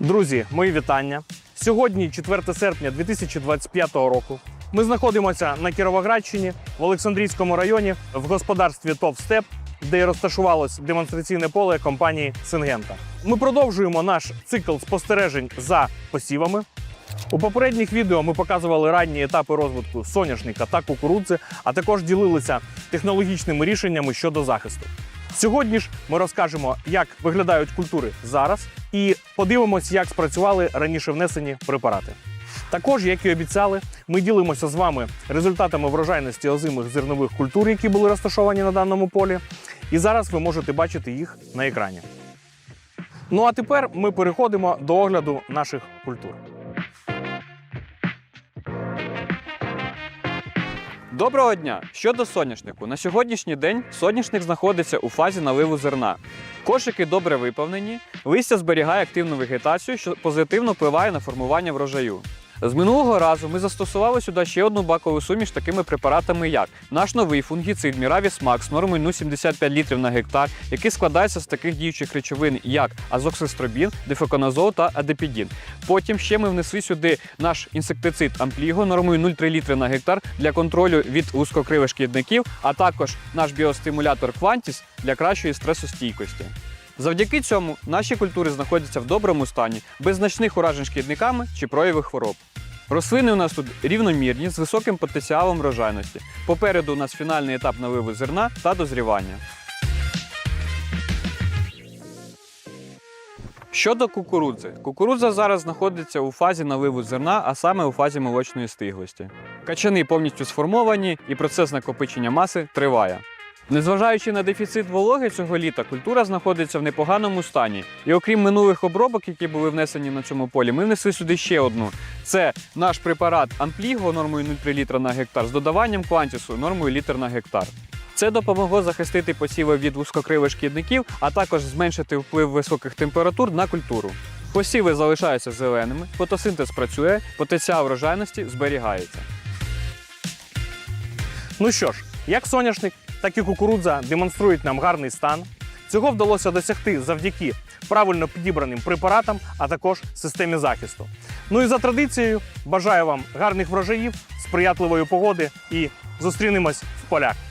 Друзі, мої вітання. Сьогодні, 4 серпня 2025 року. Ми знаходимося на Кіровоградщині в Олександрійському районі в господарстві ТОВ Степ, де розташувалось демонстраційне поле компанії Сингента. Ми продовжуємо наш цикл спостережень за посівами. У попередніх відео ми показували ранні етапи розвитку соняшника та кукурудзи, а також ділилися технологічними рішеннями щодо захисту. Сьогодні ж ми розкажемо, як виглядають культури зараз, і подивимось, як спрацювали раніше внесені препарати. Також, як і обіцяли, ми ділимося з вами результатами врожайності озимих зернових культур, які були розташовані на даному полі. І зараз ви можете бачити їх на екрані. Ну а тепер ми переходимо до огляду наших культур. Доброго дня! Щодо соняшнику, на сьогоднішній день соняшник знаходиться у фазі наливу зерна. Кошики добре виповнені, листя зберігає активну вегетацію, що позитивно впливає на формування врожаю. З минулого разу ми застосували сюди ще одну бакову суміш такими препаратами, як наш новий фунгіцид Miravis Max нормою ну 75 літрів на гектар, який складається з таких діючих речовин, як азоксистробін, дефеконазол та адепідін. Потім ще ми внесли сюди наш інсектицид Ампліго нормою 0,3 літри на гектар для контролю від узкокривих шкідників, а також наш біостимулятор Quantis для кращої стресостійкості. Завдяки цьому наші культури знаходяться в доброму стані, без значних уражень шкідниками чи проявів хвороб. Рослини у нас тут рівномірні з високим потенціалом врожайності. Попереду у нас фінальний етап наливу зерна та дозрівання. Щодо кукурудзи, кукурудза зараз знаходиться у фазі наливу зерна, а саме у фазі молочної стиглості. Качани повністю сформовані і процес накопичення маси триває. Незважаючи на дефіцит вологи цього літа, культура знаходиться в непоганому стані. І окрім минулих обробок, які були внесені на цьому полі, ми внесли сюди ще одну. Це наш препарат Ампліго нормою 0,3 літра на гектар з додаванням квантісу нормою літр на гектар. Це допомогло захистити посіви від вузькокривих шкідників, а також зменшити вплив високих температур на культуру. Посіви залишаються зеленими, фотосинтез працює, потенціал врожайності зберігається. Ну що ж, як соняшник, так і кукурудза демонструють нам гарний стан. Цього вдалося досягти завдяки правильно підібраним препаратам, а також системі захисту. Ну і за традицією бажаю вам гарних врожаїв, сприятливої погоди і зустрінемось в полях.